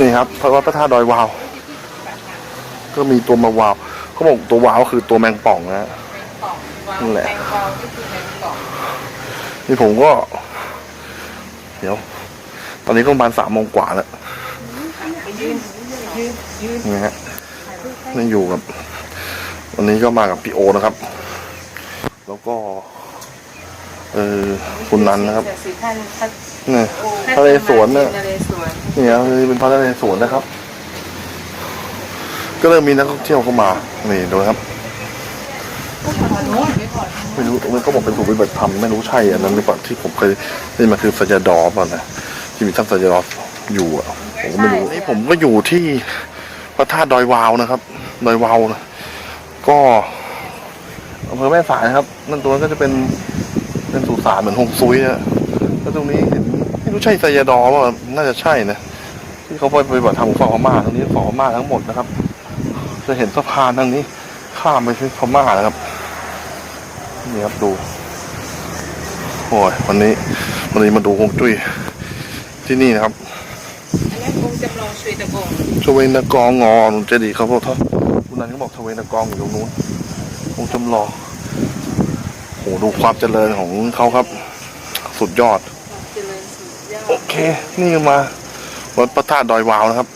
นี่ครับพระวัดพระธาตุดอยวาว ก็มีตัวมาวาวเขาบอกตัววาวคือตัวแมงป่องนะฮะนั่นแหละแมงปองที่คือแมงป่องนี่ผมก็ เดี๋ยว ตอนนี้ก็ประมาณสามโมงกว่าแล้วไปยืนยืนยืนนี่ฮะนี่อยู่กับ วันนี้ก็มากับพี่โอนะครับ แล้วก็ เออคุณนันนะครับจากสิท่านท่านนี่ทะเลสวนเนี่ยทะ เลสวนนี่ครับนี่เป็นพระนเรศวรนะครับ ก็เริ่มมีนักท่องเที่ยวเข้ามานี่ดูนะครับไม่รู้มันก็บอกเป็นศูนย์ปฏิบัติธรรมไม่รู้ใช่อันนั้นหรือเปล่าที่ผมเคยได้มาคือสัญญาดอป่ะนะที่มีท่านสัญญาดออยู่อะผมก็ไม่รู้นี่ผมก็อยู่ที่พระธาตุดอยวาวนะครับดอยวาวนะก็อำเภอแม่สายนะครับ นั่นตัวนั้นก็จะเป็นเป็นสุสานเหมือนฮงซุยอะแล้วตรงนี้เห็น ไม่รู้ใช่สัญญาดอป่ะน่าจะใช่นะที่เขาไปปฏิบัติธรรมของฝั่งพม่าทางนี้ฝั่งพม่าทั้งหมดนะครับ จะเห็นสะพานทางนี้ ข้ามไปที่พม่านะครับนี่ครับดูโอ้ยวันนี้วันนี้มาดูฮวงจุ้ยที่นี่นะครับอันนี้องค์จำลองชุยตะกงชเวนกองงอหนุนเจดีย์เขาบอกท่านคุณนันก็บอกชเวนกองอยู่ตรงนู้นคงจำลองโหดูความเจริญของเขาครับ สุดยอดเจริญสุดยอโอด เค นี่มาวัดพระธาตุดอยวาวนะครับ